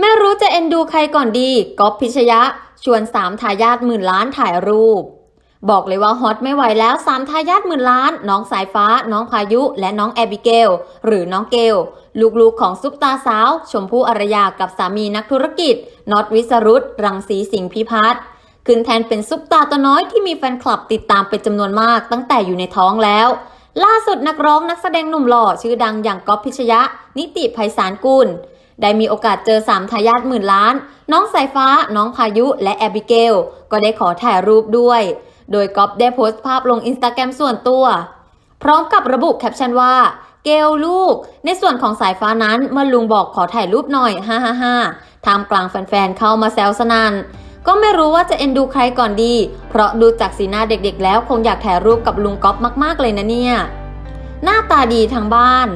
ไม่รู้จะเอ็นดูใครก่อนดีก๊อฟพิชยะ ชวนสามทายาทหมื่นล้านถ่ายรูป บอกเลยว่าฮอตไม่ไหวแล้วสามทายาทหมื่นล้าน น้องสายฟ้า น้องพายุ และน้องแอบิเกล หรือน้องเกล ลูกๆของซุปตาสาว ชมพู่อารยากับสามีนักธุรกิจน็อตวิสรุตรังสีสิงห์พิพัฒน์ขึ้นแทนเป็นซุปตาตัวน้อยที่มีแฟนคลับติดตามเป็นจำนวนมากตั้งแต่อยู่ในท้องแล้วล่าสุดนักร้องนักแสดงหนุ่มหล่อชื่อดังอย่างก๊อฟพิชยะ นิติไพศาลกุล ได้มีโอกาสเจอสามทายาทหมื่นล้าน น้องสายฟ้า น้องพายุ และแอบิเกล ก็ได้ขอถ่ายรูปด้วย โดยก๊อฟได้โพสต์ภาพลงอินสตาแกรมส่วนตัว พร้อมกับระบุแคปชั่นว่า เกลลูก ในส่วนของสายฟ้านั้นเมื่อลุงบอกขอถ่ายรูปหน่อยฮ่าฮ่าฮ่าท่ามกลางแฟนๆเข้ามาแซวสนัน่นก็ไม่รู้ว่าจะเอ็นดูใครก่อนดี เพราะดูจากสีหน้าเด็กๆ แล้วคงอยากถ่ายรูปกับลุงก๊อฟมากๆเลยนะเนี่ย หน้าตาดีทั้งบ้าน